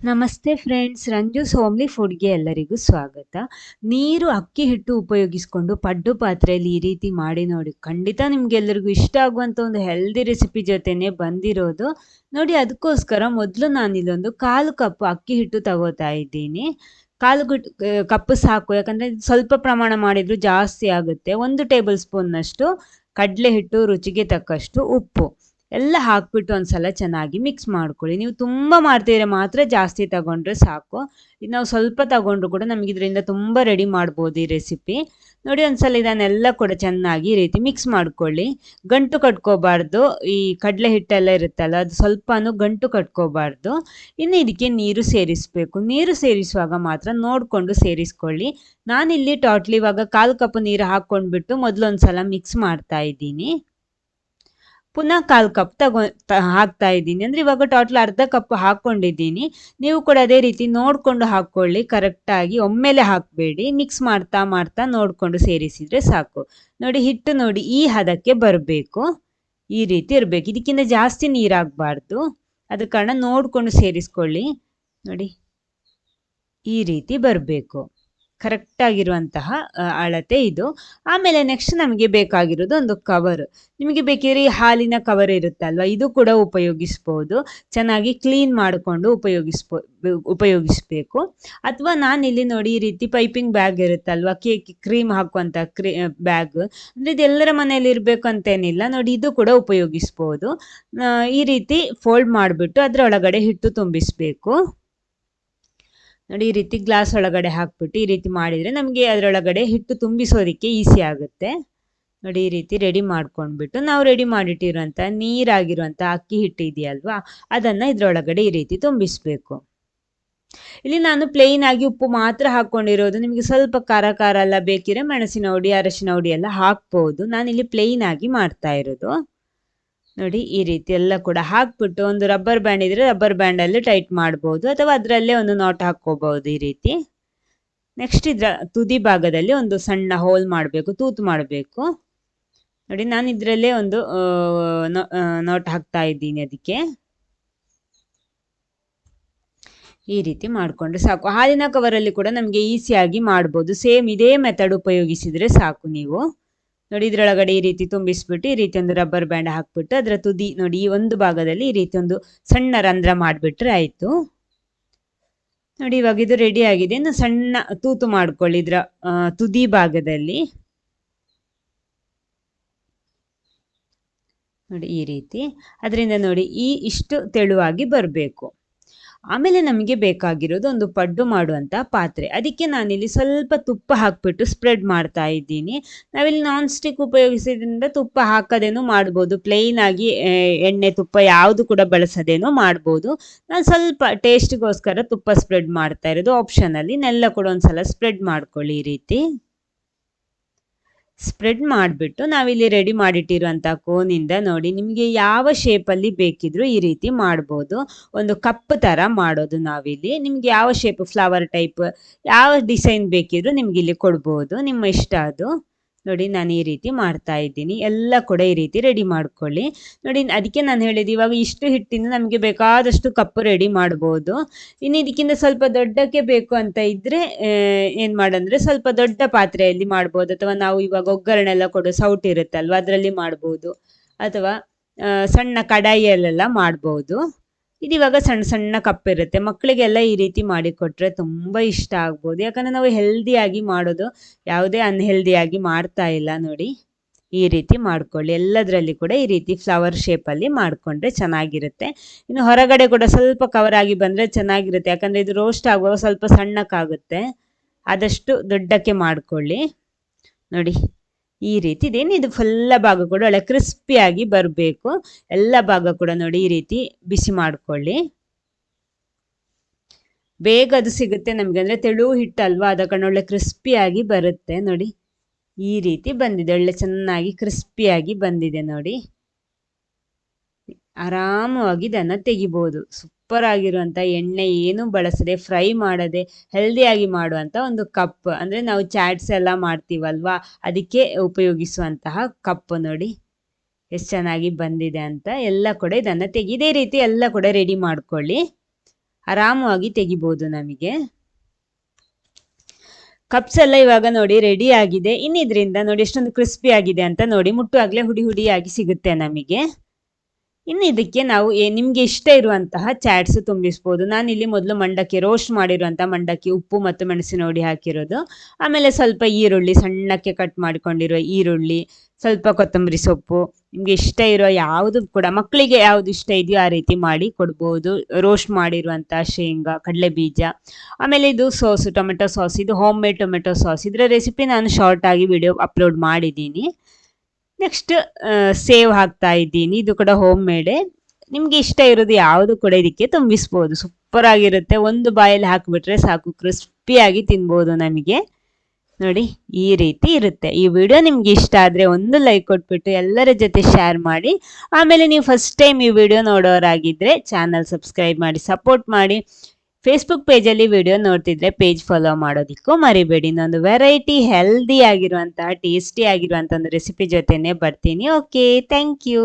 ನಮಸ್ತೆ friends ರಂಜೂಸ್ homely ಫುಡ್ಗೆ ಎಲ್ಲರಿಗೂ ಸ್ವಾಗತ. ನೀರು ಅಕ್ಕಿ ಹಿಟ್ಟು ಉಪಯೋಗಿಸ್ಕೊಂಡು ಪಡ್ಡು ಪಾತ್ರೆಯಲ್ಲಿ ಈ ರೀತಿ ಮಾಡಿ ನೋಡಿ. ಖಂಡಿತ ನಿಮ್ಗೆಲ್ಲರಿಗೂ ಇಷ್ಟ ಆಗುವಂಥ ಒಂದು ಹೆಲ್ದಿ ರೆಸಿಪಿ ಜೊತೆನೆ ಬಂದಿರೋದು. ನೋಡಿ, ಅದಕ್ಕೋಸ್ಕರ ಮೊದಲು ನಾನು ನಾನಿಲ್ಲೊಂದು ಕಾಲು ಕಪ್ ಅಕ್ಕಿ ಹಿಟ್ಟು ತಗೋತಾ ಇದ್ದೀನಿ. ಕಾಲು ಗುಟ್ ಕಪ್ ಸಾಕು, ಯಾಕಂದರೆ ಸ್ವಲ್ಪ ಪ್ರಮಾಣ ಮಾಡಿದರೂ ಜಾಸ್ತಿ ಆಗುತ್ತೆ. ಒಂದು ಟೇಬಲ್ ಸ್ಪೂನ್ನಷ್ಟು ಕಡಲೆ ಹಿಟ್ಟು ರುಚಿಗೆ ತಕ್ಕಷ್ಟು ಉಪ್ಪು. ಎಲ್ಲ ಹಾಕ್ಬಿಟ್ಟು ಒಂದ್ಸಲ ಚೆನ್ನಾಗಿ ಮಿಕ್ಸ್ ಮಾಡ್ಕೊಳ್ಳಿ. ನೀವು ತುಂಬ ಮಾಡ್ತಿದ್ರೆ ಮಾತ್ರ ಜಾಸ್ತಿ ತಗೊಂಡ್ರೆ ಸಾಕು. ನಾವು ಸ್ವಲ್ಪ ತಗೊಂಡ್ರು ಕೂಡ ನಮಗೆ ಇದರಿಂದ ತುಂಬ ರೆಡಿ ಮಾಡ್ಬೋದು ಈ ರೆಸಿಪಿ ನೋಡಿ ಒಂದ್ಸಲ ಇದನ್ನೆಲ್ಲ ಕೂಡ ಚೆನ್ನಾಗಿ ಈ ರೀತಿ ಮಿಕ್ಸ್ ಮಾಡ್ಕೊಳ್ಳಿ. ಗಂಟು ಕಟ್ಕೋಬಾರ್ದು. ಈ ಕಡಲೆ ಹಿಟ್ಟೆಲ್ಲ ಇರುತ್ತಲ್ಲ, ಅದು ಸ್ವಲ್ಪನೂ ಗಂಟು ಕಟ್ಕೋಬಾರ್ದು. ಇನ್ನು ಇದಕ್ಕೆ ನೀರು ಸೇರಿಸಬೇಕು. ನೀರು ಸೇರಿಸುವಾಗ ಮಾತ್ರ ನೋಡಿಕೊಂಡು ಸೇರಿಸ್ಕೊಳ್ಳಿ. ನಾನಿಲ್ಲಿ ಟೋಟ್ಲಿ ಇವಾಗ ಕಾಲು ಕಪ್ ನೀರು ಹಾಕ್ಕೊಂಡ್ಬಿಟ್ಟು ಮೊದಲೊಂದ್ಸಲ ಮಿಕ್ಸ್ ಮಾಡ್ತಾ ಇದ್ದೀನಿ. ಪುನಃ ಕಾಲು ಕಪ್ ತಗೊ ಹಾಕ್ತಾ ಇದ್ದೀನಿ. ಅಂದರೆ ಇವಾಗ ಟೋಟಲ್ ಅರ್ಧ ಕಪ್ ಹಾಕ್ಕೊಂಡಿದ್ದೀನಿ ನೀವು ಕೂಡ ಅದೇ ರೀತಿ ನೋಡಿಕೊಂಡು ಹಾಕ್ಕೊಳ್ಳಿ. ಕರೆಕ್ಟಾಗಿ ಒಮ್ಮೆಲೆ ಹಾಕಬೇಡಿ. ಮಿಕ್ಸ್ ಮಾಡ್ತಾ ಮಾಡ್ತಾ ನೋಡಿಕೊಂಡು ಸೇರಿಸಿದರೆ ಸಾಕು. ನೋಡಿ, ಹಿಟ್ಟು ನೋಡಿ, ಈ ಹದಕ್ಕೆ ಬರಬೇಕು. ಈ ರೀತಿ ಇರಬೇಕು. ಇದಕ್ಕಿಂತ ಜಾಸ್ತಿ ನೀರಾಗಬಾರ್ದು. ಅದ ಕಾರಣ ನೋಡಿಕೊಂಡು ಸೇರಿಸ್ಕೊಳ್ಳಿ. ನೋಡಿ, ಈ ರೀತಿ ಬರಬೇಕು. ಕರೆಕ್ಟಾಗಿರುವಂತಹ ಅಳತೆ ಇದು. ಆಮೇಲೆ ನೆಕ್ಸ್ಟ್ ನಮಗೆ ಬೇಕಾಗಿರೋದು ಒಂದು ಕವರ್ ನಿಮಗೆ ಬೇಕಿದ್ರೆ ಈ ಹಾಲಿನ ಕವರ್ ಇರುತ್ತಲ್ವ? ಇದು ಕೂಡ ಉಪಯೋಗಿಸ್ಬೋದು. ಚೆನ್ನಾಗಿ ಕ್ಲೀನ್ ಮಾಡಿಕೊಂಡು ಉಪಯೋಗಿಸ್ಬೋ, ಉಪಯೋಗಿಸ್ಬೇಕು. ಅಥವಾ ಇಲ್ಲಿ ನೋಡಿ ಈ ರೀತಿ ಪೈಪಿಂಗ್ ಬ್ಯಾಗ್ ಇರುತ್ತಲ್ವ? ಕೇಕ್ ಕ್ರೀಮ್ ಹಾಕುವಂಥ ಕ್ರೀ ಬ್ಯಾಗ್ ಅಂದರೆ ಇದೆಲ್ಲರ ಮನೆಯಲ್ಲಿ ಇರಬೇಕು ಅಂತೇನಿಲ್ಲ. ನೋಡಿ ಇದು ಕೂಡ ಉಪಯೋಗಿಸ್ಬೋದು. ಈ ರೀತಿ ಫೋಲ್ಡ್ ಮಾಡಿಬಿಟ್ಟು ಅದರ ಒಳಗಡೆ ಹಿಟ್ಟು ತುಂಬಿಸಬೇಕು. ನೋಡಿ, ಈ ರೀತಿ ಗ್ಲಾಸ್ ಒಳಗಡೆ ಹಾಕ್ಬಿಟ್ಟು ಈ ರೀತಿ ಮಾಡಿದರೆ ನಮಗೆ ಅದರೊಳಗಡೆ ಹಿಟ್ಟು ತುಂಬಿಸೋದಕ್ಕೆ ಈಸಿ ಆಗುತ್ತೆ. ನೋಡಿ, ಈ ರೀತಿ ರೆಡಿ ಮಾಡ್ಕೊಂಡ್ಬಿಟ್ಟು ನಾವು ರೆಡಿ ಮಾಡಿಟ್ಟಿರುವಂಥ ನೀರಾಗಿರುವಂಥ ಅಕ್ಕಿ ಹಿಟ್ಟು ಇದೆಯಲ್ವಾ, ಅದನ್ನು ಇದರೊಳಗಡೆ ಈ ರೀತಿ ತುಂಬಿಸಬೇಕು. ಇಲ್ಲಿ ನಾನು ಪ್ಲೇನ್ ಆಗಿ ಉಪ್ಪು ಮಾತ್ರ ಹಾಕ್ಕೊಂಡಿರೋದು. ನಿಮಗೆ ಸ್ವಲ್ಪ ಖಾರ ಖಾರ ಎಲ್ಲ ಬೇಕಿದ್ರೆ ಮೆಣಸಿನ ಹುಡಿ, ಅರಶಿನ ಹುಡಿ ಎಲ್ಲ ಹಾಕ್ಬೋದು. ಇಲ್ಲಿ ಪ್ಲೇನ್ ಆಗಿ ಮಾಡ್ತಾ ಇರೋದು. ನೋಡಿ ಈ ರೀತಿ ಎಲ್ಲ ಕೂಡ ಹಾಕ್ಬಿಟ್ಟು ಒಂದು ರಬ್ಬರ್ ಬ್ಯಾಂಡ್ ಇದ್ರೆ ರಬ್ಬರ್ ಬ್ಯಾಂಡಲ್ಲಿ ಟೈಟ್ ಮಾಡ್ಬೋದು. ಅಥವಾ ಅದರಲ್ಲೇ ಒಂದು ನಾಟ್ ಹಾಕ್ಕೋಬಹುದು ಈ ರೀತಿ. ನೆಕ್ಸ್ಟ್ ಇದ್ರ ತುದಿ ಭಾಗದಲ್ಲಿ ಒಂದು ಸಣ್ಣ ಹೋಲ್ ಮಾಡಬೇಕು, ತೂತು ಮಾಡಬೇಕು. ನೋಡಿ ನಾನು ಇದರಲ್ಲೇ ಒಂದು ನೋಟ್ ಹಾಕ್ತಾ ಇದ್ದೀನಿ ಅದಕ್ಕೆ. ಈ ರೀತಿ ಮಾಡಿಕೊಂಡ್ರೆ ಸಾಕು. ಹಾಲಿನ ಕವರಲ್ಲಿ ಕೂಡ ನಮಗೆ ಈಸಿಯಾಗಿ ಮಾಡ್ಬೋದು. ಸೇಮ್ ಇದೇ ಮೆಥಡ್ ಉಪಯೋಗಿಸಿದರೆ ಸಾಕು ನೀವು. ನೋಡಿ, ಇದ್ರೊಳಗಡೆ ಈ ರೀತಿ ತುಂಬಿಸ್ಬಿಟ್ಟು, ಈ ರೀತಿ ಒಂದು ರಬ್ಬರ್ ಬ್ಯಾಂಡ್ ಹಾಕ್ಬಿಟ್ಟು, ಅದರ ತುದಿ ನೋಡಿ, ಈ ಒಂದು ಭಾಗದಲ್ಲಿ ಈ ರೀತಿ ಒಂದು ಸಣ್ಣ ರಂಧ್ರ ಮಾಡಿಬಿಟ್ರೆ ಆಯಿತು. ನೋಡಿ, ಇವಾಗ ಇದು ರೆಡಿ ಆಗಿದೆ. ಇನ್ನು ಸಣ್ಣ ತೂತು ಮಾಡ್ಕೊಳ್ಳಿ ಇದ್ರ ತುದಿ ಭಾಗದಲ್ಲಿ. ನೋಡಿ, ಈ ರೀತಿ. ಅದರಿಂದ ನೋಡಿ, ಈ ಇಷ್ಟು ತೆಳುವಾಗಿ ಬರಬೇಕು. ಆಮೇಲೆ ನಮಗೆ ಬೇಕಾಗಿರೋದು ಒಂದು ಪಡ್ಡು ಮಾಡುವಂಥ ಪಾತ್ರೆ. ಅದಕ್ಕೆ ನಾನಿಲ್ಲಿ ಸ್ವಲ್ಪ ತುಪ್ಪ ಹಾಕಿಬಿಟ್ಟು ಸ್ಪ್ರೆಡ್ ಮಾಡ್ತಾ ಇದ್ದೀನಿ. ನಾವಿಲ್ಲಿ ನಾನ್ ಸ್ಟಿಕ್ ಉಪಯೋಗಿಸೋದ್ರಿಂದ ತುಪ್ಪ ಹಾಕೋದೇನು ಮಾಡ್ಬೋದು. ಪ್ಲೈನ್ ಆಗಿ ಎಣ್ಣೆ ತುಪ್ಪ ಯಾವುದು ಕೂಡ ಬಳಸೋದೇನೋ ಮಾಡ್ಬೋದು. ನಾನು ಸ್ವಲ್ಪ ಟೇಸ್ಟ್ಗೋಸ್ಕರ ತುಪ್ಪ ಸ್ಪ್ರೆಡ್ ಮಾಡ್ತಾ ಇರೋದು. ಆಪ್ಷನಲ್ಲಿ ನೆಲ್ಲ ಕೂಡ ಒಂದ್ಸಲ ಸ್ಪ್ರೆಡ್ ಮಾಡ್ಕೊಳ್ಳಿ ಈ ರೀತಿ. ಸ್ಪ್ರೆಡ್ ಮಾಡಿಬಿಟ್ಟು ನಾವಿಲ್ಲಿ ರೆಡಿ ಮಾಡಿಟ್ಟಿರುವಂಥ ಕೋನಿಂದ ನೋಡಿ, ನಿಮಗೆ ಯಾವ ಶೇಪಲ್ಲಿ ಬೇಕಿದ್ರೂ ಈ ರೀತಿ ಮಾಡ್ಬೋದು. ಒಂದು ಕಪ್ ಥರ ಮಾಡೋದು ನಾವಿಲ್ಲಿ. ನಿಮ್ಗೆ ಯಾವ ಶೇಪ್ ಫ್ಲವರ್ ಟೈಪ್ ಯಾವ ಡಿಸೈನ್ ಬೇಕಿದ್ರೂ ನಿಮ್ಗೆ ಇಲ್ಲಿ ಕೊಡ್ಬೋದು. ನಿಮ್ಮ ಇಷ್ಟ ಅದು. ನೋಡಿ, ನಾನು ಈ ರೀತಿ ಮಾಡ್ತಾ ಇದ್ದೀನಿ. ಎಲ್ಲ ಕೂಡ ಈ ರೀತಿ ರೆಡಿ ಮಾಡ್ಕೊಳ್ಳಿ. ನೋಡಿ, ಅದಕ್ಕೆ ನಾನು ಹೇಳಿದ್ದು ಇವಾಗ ಇಷ್ಟು ಹಿಟ್ಟಿಂದ ನಮಗೆ ಬೇಕಾದಷ್ಟು ಕಪ್ಪು ರೆಡಿ ಮಾಡ್ಬೋದು. ಇನ್ನು ಇದಕ್ಕಿಂತ ಸ್ವಲ್ಪ ದೊಡ್ಡಕ್ಕೆ ಬೇಕು ಅಂತ ಇದ್ದರೆ ಏನು ಮಾಡಂದರೆ ಸ್ವಲ್ಪ ದೊಡ್ಡ ಪಾತ್ರೆಯಲ್ಲಿ ಮಾಡ್ಬೋದು. ಅಥವಾ ನಾವು ಇವಾಗ ಒಗ್ಗರಣೆ ಎಲ್ಲ ಕೊಡೋ ಸೌಟ್ ಇರುತ್ತಲ್ವ, ಅದರಲ್ಲಿ ಮಾಡ್ಬೋದು. ಅಥವಾ ಸಣ್ಣ ಕಡಾಯಿಯಲ್ಲೆಲ್ಲ ಮಾಡ್ಬೋದು. ಇದು ಇವಾಗ ಸಣ್ಣ ಸಣ್ಣ ಕಪ್ ಇರುತ್ತೆ ಮಕ್ಕಳಿಗೆಲ್ಲ ಈ ರೀತಿ ಮಾಡಿಕೊಟ್ರೆ ತುಂಬ ಇಷ್ಟ ಆಗ್ಬೋದು. ಯಾಕಂದರೆ ನಾವು ಹೆಲ್ದಿಯಾಗಿ ಮಾಡೋದು ಯಾವುದೇ ಅನ್ಹೆಲ್ದಿಯಾಗಿ ಮಾಡ್ತಾ ಇಲ್ಲ ನೋಡಿ. ಈ ರೀತಿ ಮಾಡ್ಕೊಳ್ಳಿ. ಎಲ್ಲದರಲ್ಲಿ ಕೂಡ ಈ ರೀತಿ ಫ್ಲವರ್ ಶೇಪಲ್ಲಿ ಮಾಡಿಕೊಂಡ್ರೆ ಚೆನ್ನಾಗಿರುತ್ತೆ. ಇನ್ನು ಹೊರಗಡೆ ಕೂಡ ಸ್ವಲ್ಪ ಕವರ್ ಆಗಿ ಬಂದರೆ ಚೆನ್ನಾಗಿರುತ್ತೆ. ಯಾಕಂದರೆ ಇದು ರೋಸ್ಟ್ ಆಗುವಾಗ ಸ್ವಲ್ಪ ಸಣ್ಣಕ್ಕಾಗುತ್ತೆ. ಆದಷ್ಟು ದೊಡ್ಡಕ್ಕೆ ಮಾಡಿಕೊಳ್ಳಿ. ನೋಡಿ. ಈ ರೀತಿ ಇದೇನು ಇದು ಫುಲ್ಲ ಭಾಗ ಕೂಡ ಒಳ್ಳೆ ಕ್ರಿಸ್ಪಿಯಾಗಿ ಬರಬೇಕು. ಎಲ್ಲ ಭಾಗ ಕೂಡ ನೋಡಿ ಈ ರೀತಿ ಬಿಸಿ ಮಾಡಿಕೊಳ್ಳಿ. ಬೇಗ ಅದು ಸಿಗುತ್ತೆ ನಮಗೆ ಅಂದರೆ ತೆಳು ಹಿಟ್ಟಲ್ವಾ ಅದ ಕಣ್ಣು ಒಳ್ಳೆ ಕ್ರಿಸ್ಪಿಯಾಗಿ ಬರುತ್ತೆ ನೋಡಿ. ಈ ರೀತಿ ಬಂದಿದೆ, ಒಳ್ಳೆ ಚೆನ್ನಾಗಿ ಕ್ರಿಸ್ಪಿಯಾಗಿ ಬಂದಿದೆ ನೋಡಿ. ಆರಾಮವಾಗಿ ಇದನ್ನು ತೆಗಿಬೋದು. ಸೂಪರ್ ಆಗಿರುವಂಥ ಎಣ್ಣೆ ಏನು ಬಳಸದೆ ಫ್ರೈ ಮಾಡದೆ ಹೆಲ್ದಿಯಾಗಿ ಮಾಡುವಂಥ ಒಂದು ಕಪ್ ಅಂದರೆ ನಾವು ಚಾಟ್ಸ್ ಎಲ್ಲ ಮಾಡ್ತೀವಲ್ವಾ? ಅದಕ್ಕೆ ಉಪಯೋಗಿಸುವಂತಹ ಕಪ್ ನೋಡಿ. ಎಷ್ಟು ಚೆನ್ನಾಗಿ ಬಂದಿದೆ ಅಂತ ಎಲ್ಲ ಕೂಡ ಇದನ್ನು ತೆಗಿ, ಇದೇ ರೀತಿ ಎಲ್ಲ ಕೂಡ ರೆಡಿ ಮಾಡ್ಕೊಳ್ಳಿ. ಆರಾಮವಾಗಿ ತೆಗಿಬೋದು ನಮಗೆ. ಕಪ್ಸ್ ಎಲ್ಲ ಇವಾಗ ನೋಡಿ ರೆಡಿ ಆಗಿದೆ. ಇನ್ನಿದ್ರಿಂದ ನೋಡಿ ಎಷ್ಟೊಂದು ಕ್ರಿಸ್ಪಿ ಆಗಿದೆ ಅಂತ ನೋಡಿ ಮುಟ್ಟುವಾಗಲೇ ಹುಡಿ ಹುಡಿಯಾಗಿ ಸಿಗುತ್ತೆ ನಮಗೆ. ಇನ್ನು ಇದಕ್ಕೆ ನಾವು ನಿಮಗೆ ಇಷ್ಟ ಇರುವಂತಹ ಚಾಟ್ಸ್ ತುಂಬಿಸ್ಬೋದು. ನಾನಿಲ್ಲಿ ಮೊದಲು ಮಂಡಕ್ಕಿ ರೋಸ್ಟ್ ಮಾಡಿರುವಂಥ ಮಂಡಕ್ಕಿ ಉಪ್ಪು ಮತ್ತು ಮೆಣಸಿನ ಹುಡಿ ಹಾಕಿರೋದು. ಆಮೇಲೆ ಸ್ವಲ್ಪ ಈರುಳ್ಳಿ, ಸಣ್ಣಕ್ಕೆ ಕಟ್ ಮಾಡಿಕೊಂಡಿರುವ ಈರುಳ್ಳಿ, ಸ್ವಲ್ಪ ಕೊತ್ತಂಬರಿ ಸೊಪ್ಪು, ನಿಮಗೆ ಇಷ್ಟ ಇರೋ ಯಾವುದು ಕೂಡ ಮಕ್ಕಳಿಗೆ ಯಾವುದು ಇಷ್ಟ ಇದೆಯೋ ಆ ರೀತಿ ಮಾಡಿ ಕೊಡ್ಬೋದು. ರೋಸ್ಟ್ ಮಾಡಿರುವಂಥ ಶೇಂಗಾ ಕಡಲೆ ಬೀಜ ಆಮೇಲೆ ಇದು ಸಾಸು ಟೊಮೆಟೊ ಸಾಸ್ ಇದು ಹೋಮ್ ಮೇಡ್ ಟೊಮೆಟೊ ಸಾಸ್ ಇದರ ರೆಸಿಪಿ ನಾನು ಶಾರ್ಟ್ ಆಗಿ ವಿಡಿಯೋ ಅಪ್ಲೋಡ್ ಮಾಡಿದ್ದೀನಿ. ನೆಕ್ಸ್ಟ್ ಸೇವ್ ಹಾಕ್ತಾ ಇದ್ದೀನಿ. ಇದು ಕೂಡ ಹೋಮ್ ಮೇಡೆ ನಿಮಗೆ ಇಷ್ಟ ಇರೋದು ಯಾವುದು ಕೂಡ ಇದಕ್ಕೆ ತುಂಬಿಸ್ಬೋದು. ಸೂಪರ್ ಆಗಿರುತ್ತೆ. ಒಂದು ಬಾಯಲ್ಲಿ ಹಾಕಿಬಿಟ್ರೆ ಸಾಕು. ಕ್ರಿಸ್ಪಿಯಾಗಿ ತಿನ್ಬೋದು ನಮಗೆ. ನೋಡಿ, ಈ ರೀತಿ ಇರುತ್ತೆ. ಈ ವಿಡಿಯೋ ನಿಮ್ಗೆ ಇಷ್ಟ ಆದರೆ ಒಂದು ಲೈಕ್ ಕೊಟ್ಬಿಟ್ಟು ಎಲ್ಲರ ಜೊತೆ ಶೇರ್ ಮಾಡಿ. ಆಮೇಲೆ ನೀವು ಫಸ್ಟ್ ಟೈಮ್ ಈ ವಿಡಿಯೋ ನೋಡೋರಾಗಿದ್ದರೆ ಚಾನಲ್ ಸಬ್ಸ್ಕ್ರೈಬ್ ಮಾಡಿ ಸಪೋರ್ಟ್ ಮಾಡಿ. ಫೇಸ್ಬುಕ್ ಪೇಜಲ್ಲಿ ವಿಡಿಯೋ ನೋಡ್ತಿದ್ರೆ ಪೇಜ್ ಫಾಲೋ ಮಾಡೋದಕ್ಕೂ ಮರಿಬೇಡಿ. ಇನ್ನೊಂದು ವೆರೈಟಿ ಹೆಲ್ದಿ ಆಗಿರುವಂತಹ ಟೇಸ್ಟಿ ಆಗಿರುವಂಥ ಒಂದು ರೆಸಿಪಿ ಜೊತೆನೆ ಬರ್ತೀನಿ. Okay thank you